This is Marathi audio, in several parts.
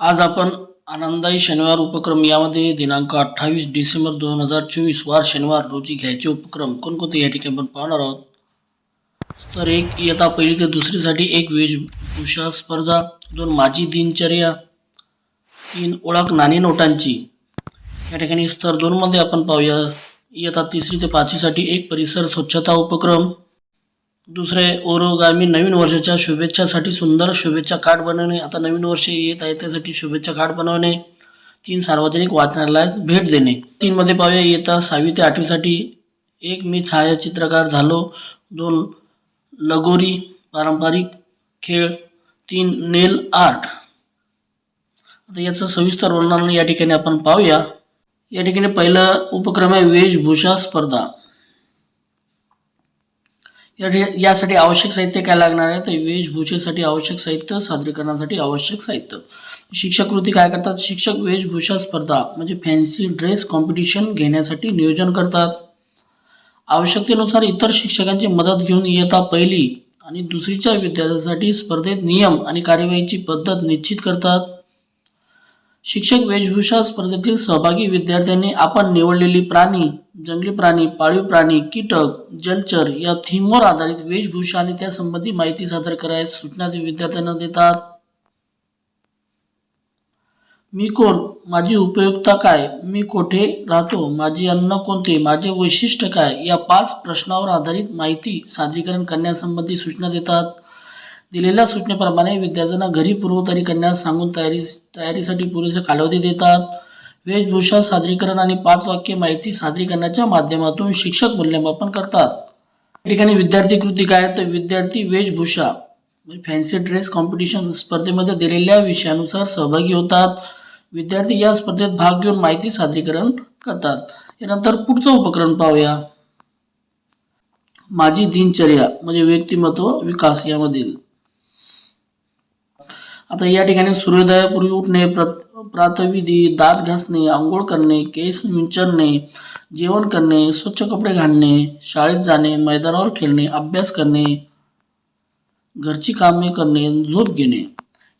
आज आपण आनंदाई शनिवार उपक्रम यामध्ये दिनांक अठ्ठावीस डिसेंबर दोन हजार चोवीस वार शनिवार रोजी घ्यायचे उपक्रम कोणकोणते या ठिकाणी आपण पाहणार आहोत? तर एक इयत्ता पहिली ते दुसरीसाठी एक वेशभूषा स्पर्धा दोन माझी दिनचर्या तीन ओळख नाणी नोटांची. या ठिकाणी स्तर दोनमध्ये आपण पाहूया. इयत्ता तिसरी ते पाचवीसाठी एक परिसर स्वच्छता उपक्रम. दुसरे ओरोगामी नवीन वर्षाच्या शुभेच्छासाठी सुंदर शुभेच्छा कार्ड बनवणे. आता नवीन वर्ष येत आहे त्यासाठी शुभेच्छा कार्ड बनवणे. तीन सार्वजनिक वाचनालयास भेट देणे. तीनमध्ये पाहूया इयत्ता सहावी ते आठवीसाठी एक मी छायाचित्रकार झालो. दोन लगोरी पारंपरिक खेळ. तीन नेल आर्ट. आता याचं सविस्तर वर्णन या ठिकाणी आपण पाहूया. या ठिकाणी पहिलं उपक्रम आहे वेशभूषा स्पर्धा. या यासाठी आवश्यक साहित्य काय लागणार आहे? तर वेशभूषेसाठी आवश्यक साहित्य सादरीकरणासाठी आवश्यक साहित्य. शिक्षक कृती काय करतात? शिक्षक वेशभूषा स्पर्धा म्हणजे फॅन्सी ड्रेस कॉम्पिटिशन घेण्यासाठी नियोजन करतात. आवश्यकतेनुसार इतर शिक्षकांची मदत घेऊन इयत्ता पहिली आणि दुसरीच्या विद्यार्थ्यांसाठी स्पर्धेत नियम आणि कार्यवाहीची पद्धत निश्चित करतात. शिक्षक वेशभूषा स्पर्धेतील सहभागी विद्यार्थ्यांनी आपण निवडलेली प्राणी जंगली प्राणी पाळीव प्राणी कीटक जलचर या थीमवर आधारित वेशभूषा आणि त्यासंबंधी माहिती सादर करायला सूचना ते विद्यार्थ्यांना देतात. मी कोण? माझी उपयुक्तता काय? मी कोठे राहतो? माझे अन्न कोणते? माझे वैशिष्ट्य काय? या पाच प्रश्नावर आधारित माहिती सादरीकरण करण्यासंबंधी सूचना देतात. दिलेल्या सूचनेप्रमाणे विद्यार्थ्यांना घरी पूर्वतयारी करण्यास सांगून तयारी तयारीसाठी पुरेसा कालावधी देतात. वेशभूषा सादरीकरण आणि पाच वाक्य माहिती सादरीकरणाच्या माध्यमातून शिक्षक मूल्यमापन करतात. या ठिकाणी विद्यार्थी कृती काय? तर विद्यार्थी वेशभूषा म्हणजे फॅन्सी ड्रेस कॉम्पिटिशन स्पर्धेमध्ये दिलेल्या विषयानुसार सहभागी होतात. विद्यार्थी या स्पर्धेत भाग घेऊन माहिती सादरीकरण करतात. यानंतर पुढचं उपकरण पाहूया. माझी दिनचर्या म्हणजे व्यक्तिमत्व विकास यामधील. आता या ठिकाणी सूर्योदयापूर्वी उठणे प्रत प्रातविधी दात घासणे आंघोळ करणे केस विंचरणे जेवण करणे स्वच्छ कपडे घालणे शाळेत जाणे मैदानावर खेळणे अभ्यास करणे घरची कामे करणे झोप घेणे.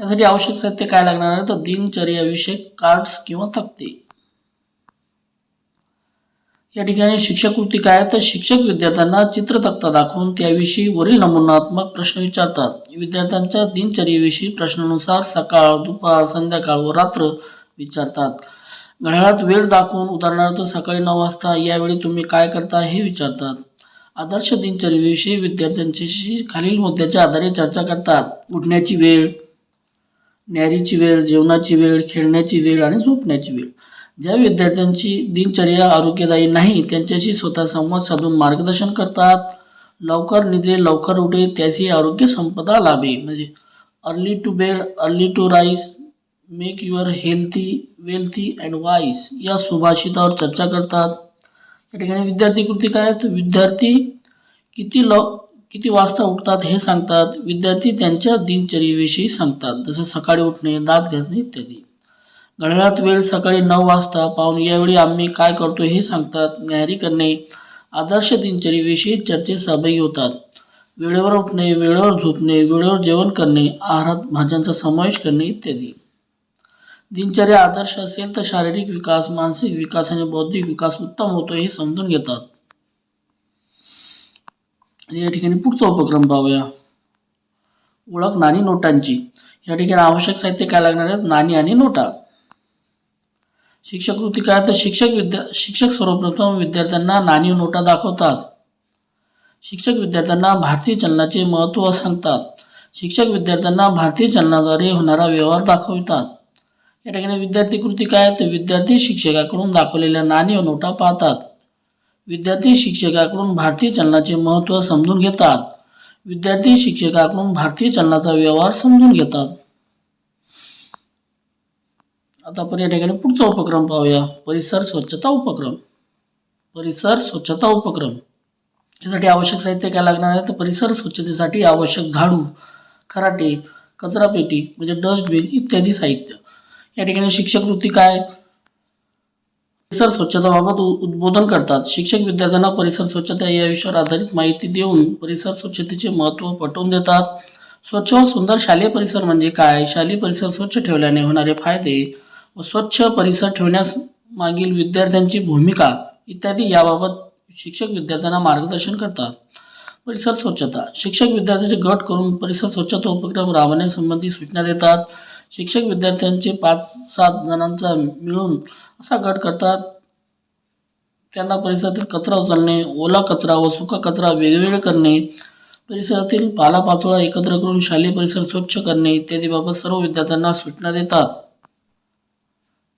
यासाठी आवश्यक साहित्य काय लागणार आहे? तर दिनचर्याविषयक कार्ड्स किंवा तक्ते. या ठिकाणी शिक्षक वृत्ती काय तर शिक्षक विद्यार्थ्यांना चित्रतक्ता दाखवून त्याविषयी वरील नमुनात्मक प्रश्न विचारतात. विद्यार्थ्यांच्या दिनचर्येविषयी प्रश्नानुसार सकाळ दुपार संध्याकाळ व रात्र विचारतात. घड्याळात वेळ दाखवून उदाहरणार्थ सकाळी नऊ वाजता यावेळी तुम्ही काय करता हे विचारतात. आदर्श दिनचर्येविषयी विद्यार्थ्यांच्याशी खालील मुद्द्याच्या आधारे चर्चा करतात. उठण्याची वेळ न्यारीची वेळ जेवणाची वेळ खेळण्याची वेळ आणि झोपण्याची वेळ. ज्या विद्यार्थ्यांची दिनचर्या आरोग्यदायी नाही त्यांच्याशी स्वतः संवाद साधून मार्गदर्शन करतात. लवकर निद्रे लवकर उठे त्याची आरोग्य संपदा लाभे. म्हणजे early to bed early to rise make your healthy wealthy and wise या सुभाषितावर चर्चा करतात. या ठिकाणी विद्यार्थी कृती काय आहेत? तर विद्यार्थी किती लव किती वाजता उठतात हे सांगतात. विद्यार्थी त्यांच्या दिनचर्येविषयी सांगतात. जसं सकाळी उठणे दात घासणे इत्यादी. घड्याळात वेळ सकाळी नऊ वाजता पाहून यावेळी आम्ही काय करतो हे सांगतात न्यारी करणे आदर्श दिनचर्येविषयी चर्चेत सहभागी होतात. वेळेवर उठणे वेळेवर झोपणे वेळेवर जेवण करणे आहारात भाज्यांचा समावेश करणे इत्यादी. दिनचर्या आदर्श असेल तर शारीरिक विकास मानसिक विकास आणि बौद्धिक विकास उत्तम होतो हे समजून घेतात. या ठिकाणी पुढचा उपक्रम पाहूया. ओळख नाणी नोटांची. या ठिकाणी आवश्यक साहित्य काय लागणार आहेत? नाणी आणि नोटा. शिक्षक कृती काय? तर शिक्षक विद्या शिक्षक सर्वप्रथम विद्यार्थ्यांना नाणी नोटा दाखवतात. शिक्षक विद्यार्थ्यांना भारतीय चलनाचे महत्त्व सांगतात. शिक्षक विद्यार्थ्यांना भारतीय चलनाद्वारे होणारा व्यवहार दाखवितात. या ठिकाणी विद्यार्थी कृती काय तर विद्यार्थी शिक्षकाकडून दाखवलेल्या नाणी व नोटा पाहतात. विद्यार्थी शिक्षकाकडून भारतीय चलनाचे महत्त्व समजून घेतात. विद्यार्थी शिक्षकाकडून भारतीय चलनाचा व्यवहार समजून घेतात. आता आपण या ठिकाणी पुढचा उपक्रम पाहूया. परिसर स्वच्छता उपक्रम. परिसर स्वच्छता उपक्रम. यासाठी आवश्यक साहित्य काय लागणार आहे? तर परिसर स्वच्छतेसाठी आवश्यक झाडू खराटे कचरापेटी म्हणजे डस्टबिन इत्यादी साहित्य. या ठिकाणी शिक्षक वृत्ती काय? परिसर स्वच्छताबाबत उद्बोधन करतात. शिक्षक विद्यार्थ्यांना परिसर स्वच्छता या विषयावर आधारित माहिती देऊन परिसर स्वच्छतेचे महत्त्व पटवून देतात. स्वच्छ व सुंदर शालेय परिसर म्हणजे काय? शालेय परिसर स्वच्छ ठेवल्याने होणारे फायदे व स्वच्छ परिसर ठेवण्यास मागील विद्यार्थ्यांची भूमिका इत्यादी याबाबत शिक्षक विद्यार्थ्यांना मार्गदर्शन करतात. परिसर स्वच्छता. शिक्षक विद्यार्थ्यांचे गट करून परिसर स्वच्छता उपक्रम राबवण्यासंबंधी सूचना देतात. शिक्षक विद्यार्थ्यांचे पाच सात जणांचा मिळून असा गट करतात. त्यांना परिसरातील कचरा उचलणे ओला कचरा व सुका कचरा वेगवेगळे करणे परिसरातील पालापाचोळा एकत्र करून शालेय परिसर स्वच्छ करणे इत्यादीबाबत सर्व विद्यार्थ्यांना सूचना देतात.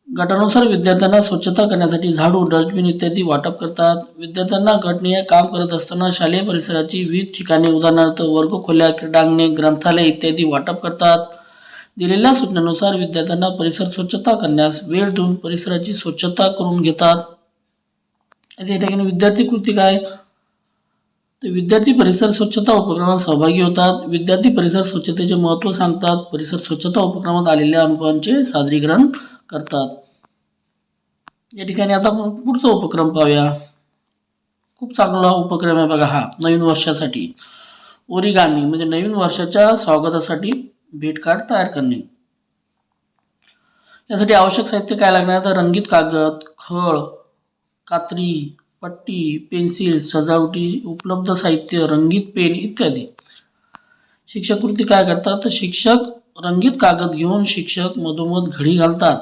गटानुसार विद्यार्थ्यांना स्वच्छता करण्यासाठी झाडू डस्टबिन इत्यादी वाटप करतात. विद्यार्थ्यांना गटनीय काम करत असताना शालेय परिसराची विविध ठिकाणे उदाहरणार्थ वर्गखोल्या क्रीडांगणे ग्रंथालय इत्यादी वाटप करतात. दिलेल्या सूचनेनुसार विद्यार्थ्यांना परिसर स्वच्छता करण्यास वेळ देऊन परिसराची स्वच्छता करून घेतात. या ठिकाणी विद्यार्थी कृती काय? तर विद्यार्थी परिसर स्वच्छता उपक्रमात सहभागी होतात. विद्यार्थी परिसर स्वच्छतेचे महत्त्व सांगतात. परिसर स्वच्छता उपक्रमात आलेल्या अनुभवांचे सादरीकरण करतात. या ठिकाणी आता पुढचा उपक्रम पाहूया. खूप चांगला उपक्रम आहे बघा हा नवीन वर्षासाठी. ओरिगामी म्हणजे नवीन वर्षाच्या स्वागतासाठी भेट कार्ड तयार करणे. यासाठी आवश्यक साहित्य काय लागणार तर रंगीत कागद खळ कात्री पट्टी पेन्सिल सजावटी उपलब्ध साहित्य रंगीत पेन इत्यादी. शिक्षक कृती काय करतात? तर शिक्षक रंगीत कागद घेऊन शिक्षक मधोमध घडी घालतात.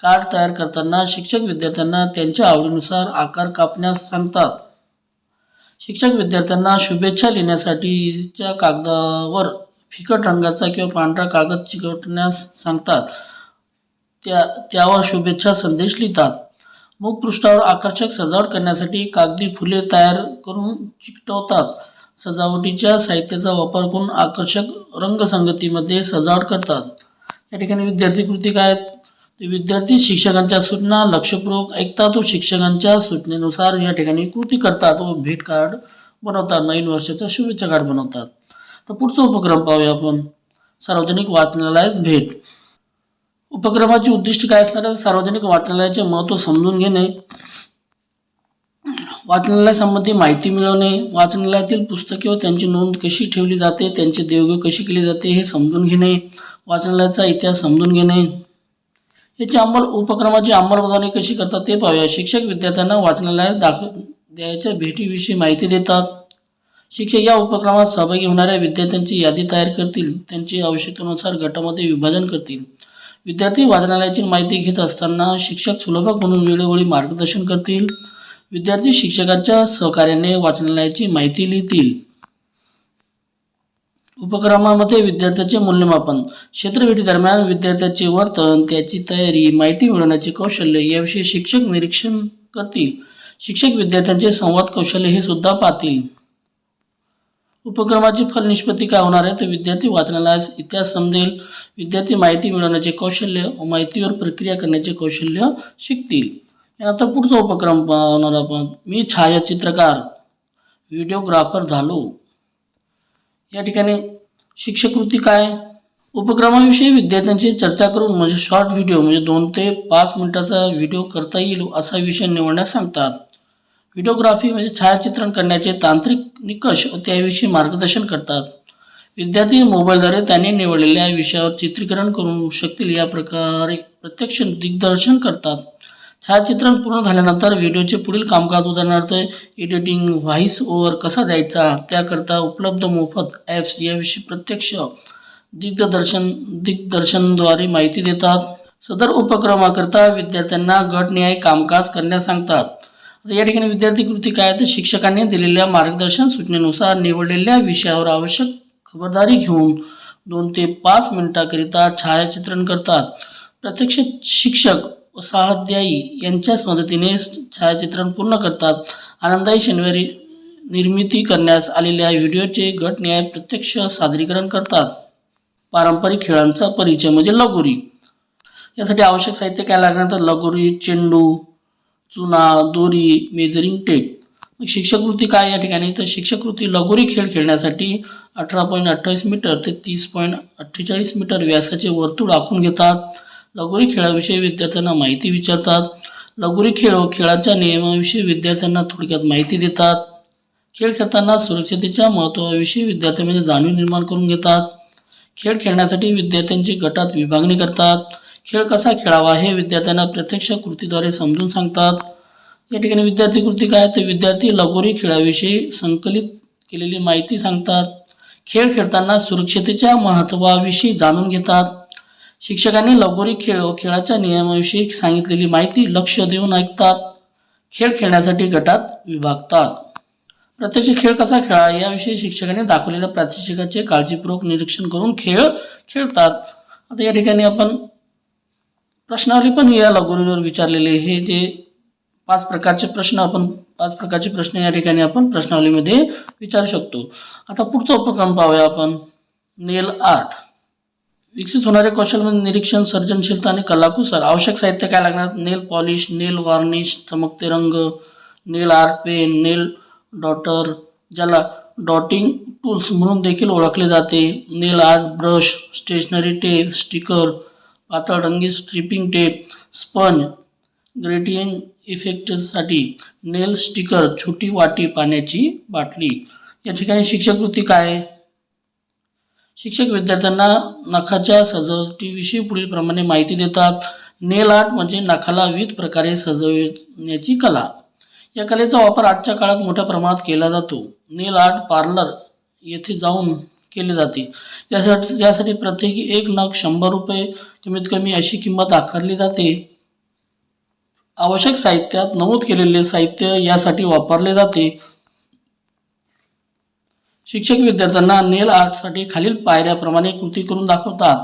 कार्ड तयार करताना शिक्षक विद्यार्थ्यांना त्यांच्या आवडीनुसार आकार कापण्यास सांगतात. शिक्षक विद्यार्थ्यांना शुभेच्छा लिहिण्यासाठीच्या कागदावर फिकट रंगाचा किंवा पांढरा कागद चिकटण्यास सांगतात. त्या त्यावर शुभेच्छा संदेश लिहितात. मुखपृष्ठावर आकर्षक सजावट करण्यासाठी कागदी फुले तयार करून चिकटवतात. सजावटीच्या साहित्याचा वापर करून आकर्षक रंगसंगतीमध्ये सजावट करतात. या ठिकाणी विद्यार्थी कृती काय? आहेत? ते विद्यार्थी शिक्षकांच्या सूचना लक्षपूर्वक ऐकतात. व शिक्षकांच्या सूचनेनुसार या ठिकाणी कृती करतात व भेट कार्ड बनवतात. नवीन वर्षाचा शुभेच्छा कार्ड बनवतात. तर पुढचा उपक्रम पाहूया आपण. सार्वजनिक वाचनालयास भेट. उपक्रमाची उद्दिष्ट काय असणार आहे? सार्वजनिक वाचनालयाचे महत्त्व समजून घेणे. वाचनालयासंबंधी माहिती मिळवणे. वाचनालयातील पुस्तके व त्यांची नोंद कशी ठेवली जाते? त्यांची देवघेव कशी केली जाते? हे समजून घेणे. वाचनालयाचा इतिहास समजून घेणे. याची अंमल उपक्रमाची अंमलबजावणी कशी करतात ते पाहूया. शिक्षक विद्यार्थ्यांना वाचनालयात दाखव द्यायच्या भेटीविषयी माहिती देतात. शिक्षक या उपक्रमात सहभागी होणाऱ्या विद्यार्थ्यांची यादी तयार करतील. त्यांची आवश्यकतेनुसार गटामध्ये विभाजन करतील. विद्यार्थी वाचनालयाची माहिती घेत असताना शिक्षक सुलभक म्हणून वेळोवेळी मार्गदर्शन करतील. विद्यार्थी शिक्षकांच्या सहकार्याने वाचनालयाची माहिती लिहितील. उपक्रमामध्ये विद्यार्थ्याचे मूल्यमापन. क्षेत्रभेटी दरम्यान विद्यार्थ्याचे वर्तन त्याची तयारी माहिती मिळवण्याचे कौशल्य याविषयी शिक्षक निरीक्षण करतील. शिक्षक विद्यार्थ्यांचे संवाद कौशल्य हे सुद्धा पाहतील. उपक्रमाची फल निष्पत्ती काय होणार आहे? तर विद्यार्थी वाचनालयास इतिहास समजेल. विद्यार्थी माहिती मिळवण्याचे कौशल्य व माहितीवर प्रक्रिया करण्याचे कौशल्य शिकतील. यानंतर पुढचा उपक्रम पाहणार आपण. मी छायाचित्रकार व्हिडिओग्राफर झालो. या ठिकाणी शिक्षकृती काय? उपक्रमाविषयी विद्यार्थ्यांची चर्चा करून म्हणजे शॉर्ट व्हिडिओ म्हणजे दोन ते पाच मिनिटाचा व्हिडिओ करता येईल असा विषय निवडण्यास सांगतात. व्हिडिओग्राफी म्हणजे छायाचित्रण करण्याचे तांत्रिक निकष व त्याविषयी मार्गदर्शन करतात. विद्यार्थी मोबाईलद्वारे त्यांनी निवडलेल्या विषयावर चित्रीकरण करू शकतील या प्रकारे प्रत्यक्ष दिग्दर्शन करतात. छायाचित्रण पूर्ण झाल्यानंतर व्हिडिओचे पुढील कामकाज उदाहरणार्थ एडिटिंग व्हॉइस ओव्हर कसा द्यायचा त्याकरता उपलब्ध मोफत ॲप्स याविषयी प्रत्यक्ष दिग्दर्शन दिग्दर्शनद्वारे माहिती देतात. सदर उपक्रमाकरता विद्यार्थ्यांना गटनिहाय कामकाज करण्यास सांगतात. या ठिकाणी विद्यार्थी कृती काय तर शिक्षकांनी दिलेल्या मार्गदर्शन सूचनेनुसार निवडलेल्या विषयावर आवश्यक खबरदारी घेऊन दोन ते पाच मिनिटाकरिता छायाचित्रण करतात. प्रत्यक्ष शिक्षक व यांच्याच मदतीने छायाचित्रण पूर्ण करतात. आनंदाई शनिवारी निर्मिती करण्यास आलेल्या व्हिडिओचे गटन्याय प्रत्यक्ष सादरीकरण करतात. पारंपरिक खेळांचा परिचय म्हणजे लगोरी. यासाठी आवश्यक साहित्य काय लागणार तर लगोरी चेंडू चुना दोरी मेजरिंग टेप. मग शिक्षकृती काय या ठिकाणी? तर शिक्षकृती लगोरी खेळ खेळण्यासाठी अठरा पॉईंट अठ्ठावीस मीटर ते तीस पॉईंट अठ्ठेचाळीस मीटर व्यासाचे वर्तुळ आखून घेतात. लगोरी खेळाविषयी विद्यार्थ्यांना माहिती विचारतात. लगोरी खेळ व खेळाच्या नियमाविषयी विद्यार्थ्यांना थोडक्यात माहिती देतात. खेळ खेळताना सुरक्षतेच्या महत्त्वाविषयी विद्यार्थ्यांमध्ये जाणीव निर्माण करून घेतात. खेळ खेळण्यासाठी विद्यार्थ्यांची गटात विभागणी करतात. खेळ कसा खेळावा हे विद्यार्थ्यांना प्रत्यक्ष कृतीद्वारे समजून सांगतात. या ठिकाणी विद्यार्थी कृती काय तर विद्यार्थी लगोरी खेळाविषयी संकलित केलेली माहिती सांगतात. खेळ खेळताना सुरक्षतेच्या महत्त्वाविषयी जाणून घेतात. शिक्षकांनी लगोरी खेळ व खेळाच्या नियमाविषयी सांगितलेली माहिती लक्ष देऊन ऐकतात. खेळ खेळण्यासाठी गटात विभागतात. प्रत्यक्ष खेळ कसा खेळा याविषयी शिक्षकांनी दाखवलेल्या प्रात्यक्षिकाचे काळजीपूर्वक निरीक्षण करून खेळ खेळतात. आता या ठिकाणी आपण प्रश्नावली पण या लगोरीवर विचारलेले हे जे पाच प्रकारचे प्रश्न आपण पाच प्रकारचे प्रश्न या ठिकाणी आपण प्रश्नावलीमध्ये विचारू शकतो. आता पुढचा उपक्रम पाहूया आपण. Nail art. विकसित होणारे कौशल म्हणजे निरीक्षण सर्जनशीलता आणि कलाकुसर. आवश्यक साहित्य काय लागणार? नेल पॉलिश नेल वार्निश चमकते रंग nail art pen nail dotter ज्याला डॉटिंग टूल्स म्हणून देखील ओळखले जाते. Nail art brush stationery tape sticker पातळ रंगीत स्ट्रिपिंग टेप स्पंज ग्रेटियन इफेक्टसाठी नेल स्टिकर छोटी वाटी पाण्याची बाटली. या ठिकाणी शिक्षकवृत्ती काय? आहे शिक्षक विद्यार्थ्यांना नखाच्या सजावटीविषयी पुढीलप्रमाणे माहिती देतात. नेल आर्ट म्हणजे नखाला विविध प्रकारे सजवण्याची कला. या कलेचा वापर आजच्या काळात मोठ्या प्रमाणात केला जातो. नेल आर्ट पार्लर येथे जाऊन केले जाते. यासाठी यासाठी प्रत्येकी एक नग शंभर रुपये कमीत कमी अशी किंमत आकारली जाते. आवश्यक साहित्यात नमूद केलेले साहित्य यासाठी वापरले जाते. शिक्षक विद्यार्थ्यांना नेल आर्टसाठी खालील पायऱ्याप्रमाणे कृती करून दाखवतात.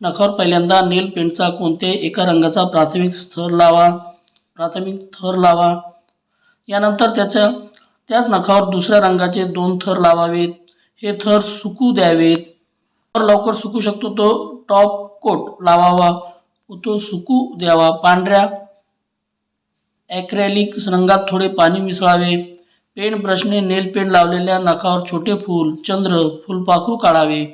नखावर पहिल्यांदा नेल पेंटचा कोणत्याही एका रंगाचा प्राथमिक स्थर लावा प्राथमिक थर लावा. यानंतर त्याच्या त्याच नखावर दुसऱ्या रंगाचे दोन थर लावावेत. हे थर सुकू द्यावेत. तर लवकर सुकू शकतो तो टॉप कोट लावावा तो सुकू द्यावा. पांढऱ्या ॲक्रेलिक रंगात थोडे पाणी मिसळावे. पेन ब्रशने नेल पेंट लावलेल्या नखावर छोटे फूल चंद्र फुलपाखरू काढावे.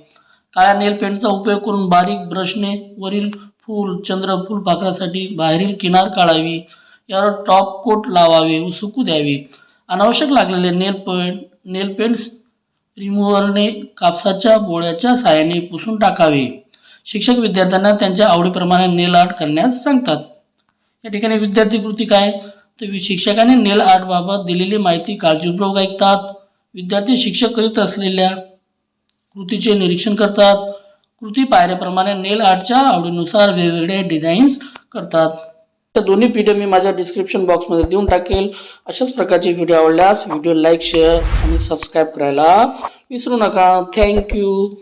काळ्या नेल पेंटचा उपयोग करून बारीक ब्रशने वरील फूल चंद्र फुलपाखरासाठी बाहेरील किनार काढावी. यावर टॉप कोट लावावे व सुकू द्यावे. अनावश्यक लागलेले नेल पेंट नेल पेंट्स रिमूव्हरने कापसाच्या बोळ्याच्या साहाय्याने पुसून टाकावे. शिक्षक विद्यार्थ्यांना त्यांच्या आवडीप्रमाणे नेल आर्ट करण्यास सांगतात. या ठिकाणी विद्यार्थी कृती काय? तर वि- शिक्षकाने नेल आर्टबाबत दिलेली माहिती काळजीपूर्वक ऐकतात. विद्यार्थी शिक्षक करीत असलेल्या कृतीचे निरीक्षण करतात. कृती पायऱ्याप्रमाणे नेल आर्टच्या आवडीनुसार वेगवेगळे डिझाईन्स करतात. त्या दोन्ही व्हिडिओ मी माझ्या डिस्क्रिप्शन बॉक्समध्ये देऊन टाकेल. अशाच प्रकारचे व्हिडिओ आवडल्यास व्हिडिओ लाईक शेअर आणि सबस्क्राईब करायला विसरू नका. थँक्यू